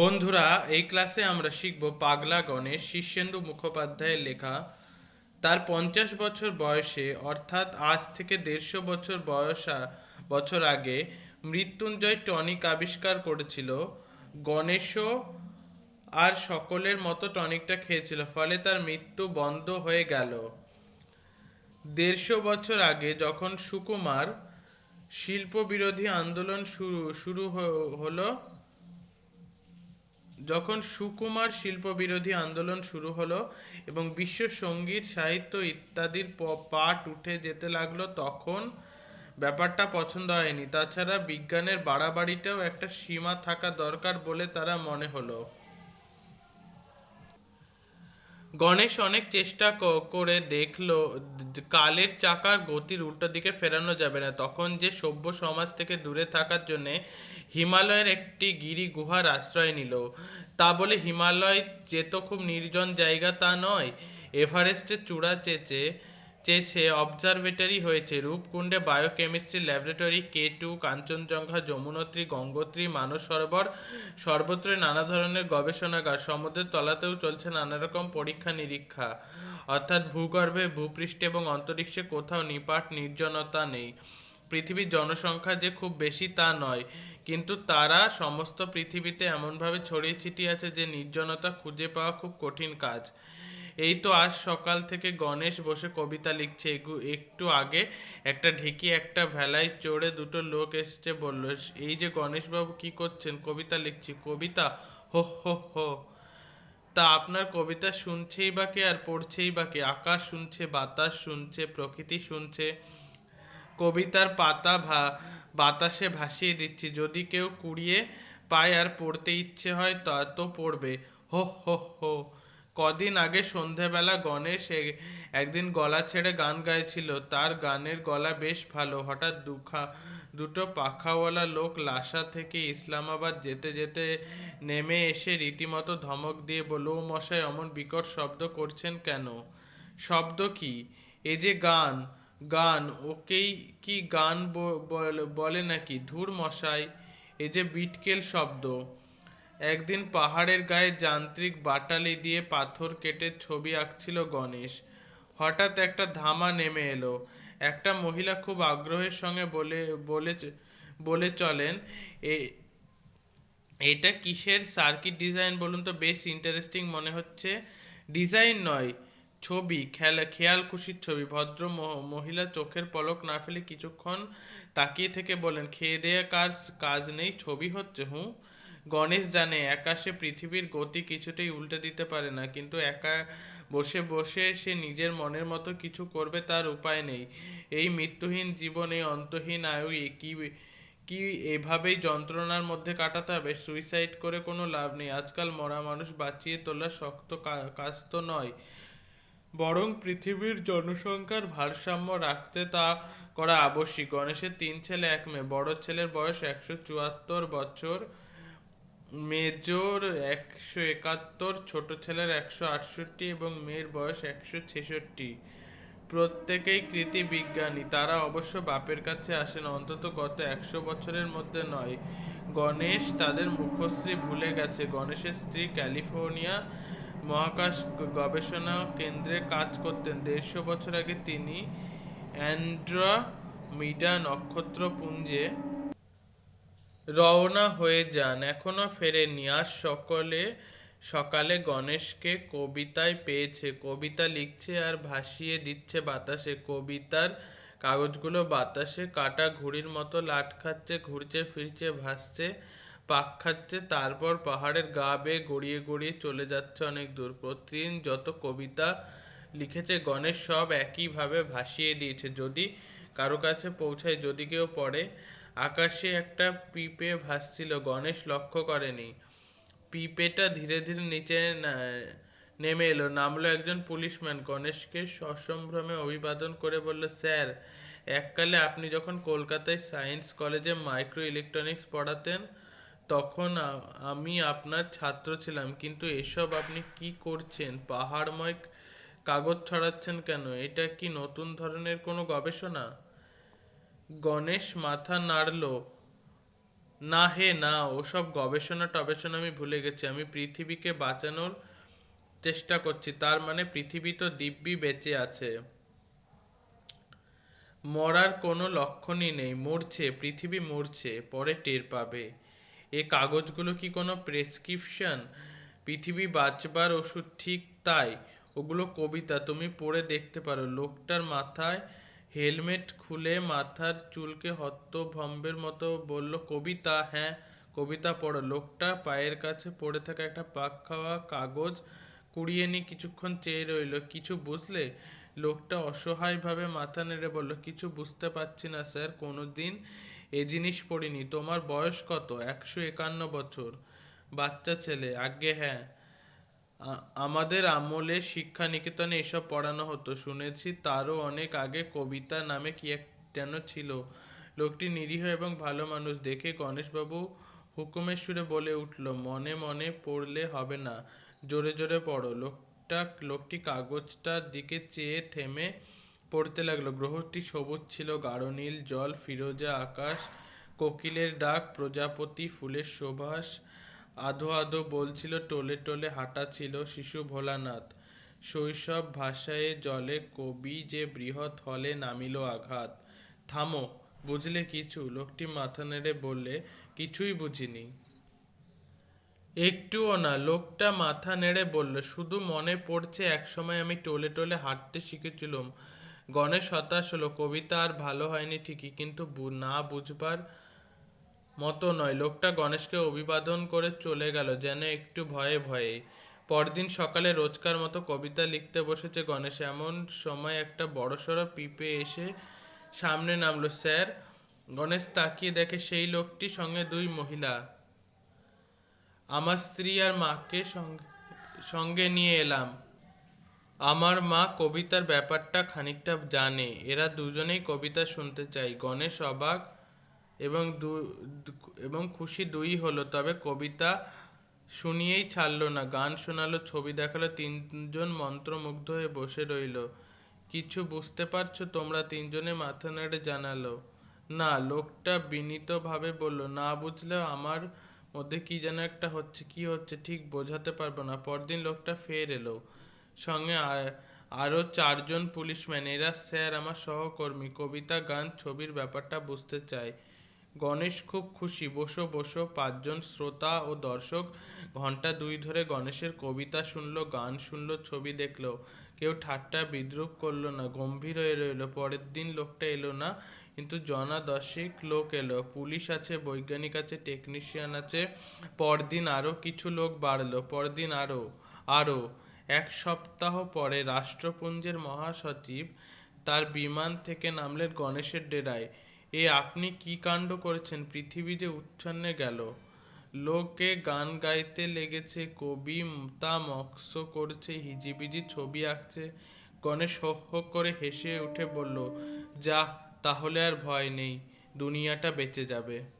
বন্ধুরা, এই ক্লাসে আমরা শিখব পাগলা গণেশ শীর্ষেন্দু মুখোপাধ্যায়ের লেখা, তার পঞ্চাশ বছর বয়সে, অর্থাৎ আজ থেকে দেড়শো বছর বয়সা বছর আগে মৃত্যুঞ্জয় টনিক আবিষ্কার করেছিল। গণেশও আর সকলের মতো টনিকটা খেয়েছিল, ফলে তার মৃত্যু বন্ধ হয়ে গেল। দেড়শো বছর আগে যখন সুকুমার শিল্প বিরোধী আন্দোলন শুরু শুরু হলো যখন সুকুমার শিল্প বিরোধী আন্দোলন শুরু হলো এবং বিশ্ব সংগীত, সাহিত্য ইত্যাদির প- পাট উঠে যেতে লাগল, তখন ব্যাপারটা পছন্দ হয়নি। তাছাড়া বিজ্ঞানের বাড়াবাড়িটাও একটা সীমা থাকা দরকার বলে তারা মনে হলো। গণেশ অনেক চেষ্টা করে দেখল কালের চাকার গতির উল্টো দিকে ফেরানো যাবে না। তখন যে সভ্য সমাজ থেকে দূরে থাকার জন্যে হিমালয়ের একটি গিরি গুহার আশ্রয় নিল। তা বলে হিমালয় যে তো খুব নির্জন জায়গা তা নয়। এভারেস্টের চূড়া চেচে চেয়েছে অবজারভেটরি হয়েছে, রূপকুণ্ডে biochemistry laboratory K two Kanchenjunga, Yamunotri, Gangotri, Manas Sarovar সর্বত্রই নানা ধরনের গবেষণাগার, সমুদ্রের তলাতেও চলছে নানা রকম পরীক্ষা নিরীক্ষা। অর্থাৎ ভূগর্ভে, ভূপৃষ্ঠে এবং অন্তরিক্ষে কোথাও নিপাট নির্জনতা নেই। পৃথিবীর জনসংখ্যা যে খুব বেশি তা নয়, কিন্তু তারা সমস্ত পৃথিবীতে এমনভাবে ছড়িয়ে ছিটিয়ে আছে যে নির্জনতা খুঁজে পাওয়া খুব কঠিন কাজ। এই তো আজ সকাল থেকে গণেশ বসে কবিতা লিখছে। একটু আগে একটা ঢেকি একটা ভেলায় চড়ে দুটো লোক এসছে বলল, এই যে গণেশবাবু কি করছেন? কবিতা লিখছি। কবিতা? হো হো হো। তা আপনার কবিতা শুনছেই বা কে আর পড়ছেই বা কে? আকাশ শুনছে, বাতাস শুনছে, প্রকৃতি শুনছে। কবিতার পাতা ভা, বাতাসে ভাসিয়ে দিচ্ছি। যদি কেউ কুড়িয়ে পায় আর পড়তে ইচ্ছে হয় তা তো পড়বে। হো হো হো। কদিন আগে সন্ধেবেলা গণেশ একদিন গলা ছেড়ে গান গাইছিল। তার গানের গলা বেশ ভালো। হঠাৎ দুখা, দুটো পাখাওয়ালা লোক লাসা থেকে ইসলামাবাদ যেতে যেতে নেমে এসে রীতিমতো ধমক দিয়ে বলল মশাই, অমন বিকট শব্দ করছেন কেন? শব্দ কি? এ যে গান গান, ওকেই কি গান বলে নাকি? ধুর মশাই, এ যে বিটকেল শব্দ। একদিন পাহাড়ের গায়ে যান্ত্রিক বাটালি দিয়ে পাথর কেটে ছবি আঁকছিল গণেশ। হঠাৎ একটা ধামা নেমে এলো। একটা মহিলা খুব আগ্রহের সঙ্গে বলে বলে বলে চলেন এটা কিসের সার্কিট ডিজাইন বলুন তো? বেশ ইন্টারেস্টিং মনে হচ্ছে। ডিজাইন নয়, ছবি, খেলা, খেয়াল খুশির ছবি। ভদ্র মহিলা চোখের পলক না ফেলে কিছুক্ষণ তাকিয়ে থেকে বলেন, খেয়ে দেয়া কাজ কাজ নেই, ছবি হচ্ছে, হুঁ? গণেশ জানে সে পৃথিবীর গতি কিছুতেই উল্টে দিতে পারে না, কিন্তু একা বসে বসে সে নিজের মনের মতো কিছু করবে তার উপায় নেই। এই মৃত্যুহীন জীবন অন্তহীন আয়ু কি কি এভাবেই যন্ত্রণার মধ্যে কাটাতে হবে? সুইসাইড করে কোনো লাভ নেই। আজকাল মরা মানুষ বাঁচিয়ে তোলা শক্ত কাজ তো নয়। বরং পৃথিবীর জনসংখ্যার ভারসাম্য রাখতে তা করা আবশ্যিক। গণেশের তিন ছেলে, এক মেয়ে। বড় ছেলের বয়স একশো চুয়াত্তর বছর। মেজর একশো একাত্তর, ছোট ছেলের একশো আটষট্টি এবং মেয়ের বয়স একশো ছেষট্টি। প্রত্যেকেই কৃতি বিজ্ঞানী। তারা অবশ্য বাপের কাছে আসেন অন্তত গত একশো বছরের মধ্যে নয়। গণেশ তাদের মুখশ্রী ভুলে গেছে। গণেশের স্ত্রী ক্যালিফোর্নিয়া মহাকাশ গবেষণা কেন্দ্রে কাজ করতেন। দেড়শো বছর আগে তিনি অ্যান্ড্রোমিডা নক্ষত্রপুঞ্জে রওনা হয়ে যান। এখনও ফেরেননি। আজ সকলে, সকালে গণেশকে কবিতায় পেয়েছে। কবিতা লিখছে আর ভাসিয়ে দিচ্ছে বাতাসে। কবিতার কাগজগুলো বাতাসে কাটা ঘুড়ির মতো লাট খাচ্ছে, ঘুরছে, ফিরছে, ভাসছে, পাক খাচ্ছে, তারপর পাহাড়ের গা বেয়ে গড়িয়ে গড়িয়ে চলে যাচ্ছে অনেক দূর। প্রতিদিন যত কবিতা লিখেছে, গণেশ সব একইভাবে ভাসিয়ে দিয়েছে। যদি কারও কাছে পৌঁছায়, যদি কেউ পড়ে আকাশে একটা পিপে ভাসছিল, গণেশ লক্ষ্য করেনি। পিপেটা ধীরে ধীরে নিচে নেমে এলো, নামলো একজন পুলিশম্যান। গণেশকে সসম্ভ্রমে অভিবাদন করে বলল, স্যার, এককালে আপনি যখন কলকাতায় সায়েন্স কলেজে মাইক্রো ইলেকট্রনিক্স পড়াতেন, তখন আমি আপনার ছাত্র ছিলাম। কিন্তু এসব আপনি কি করছেন? পাহাড়ময় কাগজ ছড়াচ্ছেন কেন? এটা কি নতুন ধরনের কোনো গবেষণা? গণেশ মাথা নাড়ল, না হে, না, ওসব গবেষণা টবেষণা আমি ভুলে গেছি। আমি পৃথিবীকে বাঁচানোর চেষ্টা করছি। তার মানে পৃথিবী তো দিব্যি বেঁচে আছে। মরার কোনো লক্ষণই নেই। মরছে, পৃথিবী মরছে, পরে টের পাবে। এ কাগজগুলো কি কোনো প্রেসক্রিপশন? পৃথিবী বাঁচবার ওষুধ ঠিক তাই? ওগুলো কবিতা, তুমি পড়ে দেখতে পারো। লোকটার মাথায় হেলমেট খুলে মাথার চুলকে হতভম্বের মতো বলল, কবিতা হ্যাঁ কবিতা পড়ো। লোকটা পায়ের কাছে পড়ে থাকা একটা পাক খাওয়া কাগজ কুড়িয়ে নিয়ে কিছুক্ষণ চেয়ে রইল, কিছু বুঝলে? লোকটা অসহায়ভাবে মাথা নেড়ে বলল, কিছু বুঝতে পারছি না স্যার কোনো দিন এ জিনিস পড়িনি। তোমার বয়স কত? একশো একান্ন বছর। বাচ্চা ছেলে, আজ্ঞে হ্যাঁ। আমাদের আমলে শিক্ষা নিকেতনে এসব পড়ানো হতো। শুনেছি তারও অনেক আগে কবিতা নামে কি এক যেন ছিল। লোকটি নিরীহ এবং ভালো মানুষ। দেখে গণেশবাবু হুকুমের সুরে বলে উঠল, মনে মনে পড়লে হবে না, জোরে জোরে পড়ো। লোকটা, লোকটি কাগজটার দিকে চেয়ে থেমে পড়তে লাগল। গ্রহটি সবুজ ছিল, গাঢ় নীল জল, ফিরোজা আকাশ, কোকিলের ডাক, প্রজাপতি ফুলের সুবাস আধো আধো বলছিল, টোলে টোলে হাঁটা ছিল শিশু ভোলানাথ। শৈশব ভাষায় জলে কবি যে বৃহৎ হলে নামিল আঘাত। থামো, বুঝলে কিছু? লোকটি মাথা নেড়ে বললে, কিছুই বুঝিনি। একটুও না, লোকটা মাথা নেড়ে বলল, শুধু মনে পড়ছে একসময় আমি টলে টলে হাঁটতে শিখেছিলাম। গণেশ হতাশ হলো, কবিতা আর ভালো হয়নি ঠিকই, কিন্তু না বুঝবার মতো নয়। লোকটা গণেশকে অভিবাদন করে চলে গেল, যেন একটু ভয়ে ভয়ে। পরদিন সকালে রোজকার মতো কবিতা লিখতে বসেছে গণেশ। এমন সময় একটা বড়সড় পিপে এসে সামনে নামলো, স্যার, গণেশ তাকিয়ে দেখে সেই লোকটি সঙ্গে দুই মহিলা। আমার স্ত্রী আর মাকে সঙ্গে সঙ্গে নিয়ে এলাম। আমার মা কবিতার ব্যাপারটা খানিকটা জানে। এরা দুজনেই কবিতা শুনতে চাই গণেশ অবাক এবং দু- এবং খুশি দুই হলো, তবে কবিতা শুনিয়েই ছাড়লো না, গান শোনালো, ছবি দেখাল, তিনজন মন্ত্রমুগ্ধ হয়ে বসে রইল। কিছু বুঝতে পারছ তোমরা? তিনজনে মাথা নেড়ে জানালো। না, লোকটা বিনীতভাবে বলল, না বুঝলেও আমার মধ্যে কি যেন একটা হচ্ছে, কি হচ্ছে ঠিক বোঝাতে পারব না। পরদিন লোকটা ফের এলো। সঙ্গে আরও চারজন পুলিশম্যান, এরা স্যার, আমার সহকর্মী, কবিতা, গান, ছবির ব্যাপারটা বুঝতে চায়। গণেশ খুব খুশি। বসো বসো, পাঁচজন শ্রোতা ও দর্শক ঘণ্টা দুই ধরে গণেশের কবিতা শুনলো, গান শুনলো, ছবি দেখল। কেউ ঠাট্টা, বিদ্রুপ করল না, গম্ভীর হয়ে রইল। পরের দিন লোকটা এলো না, কিন্তু জনা দশেক লোক এলো। পুলিশ আছে, বৈজ্ঞানিক আছে টেকনিশিয়ান আছে। পরদিন আরও কিছু লোক বাড়লো। পরদিন আরও আরও। এক সপ্তাহ পরে রাষ্ট্রপুঞ্জের মহাসচিব তার বিমান থেকে নামলেন গণেশের ডেরায়। এ আপনি কি কাণ্ড করেছেন? পৃথিবী যে উচ্ছন্নে গেল। লোকে গান গাইতে লেগেছে, কবি তা মক্স করছে, হিজিবিজি ছবি আঁকছে। গণেশ হক করে হেসে উঠে বলল যা তাহলে আর ভয় নেই, দুনিয়াটা বেঁচে যাবে।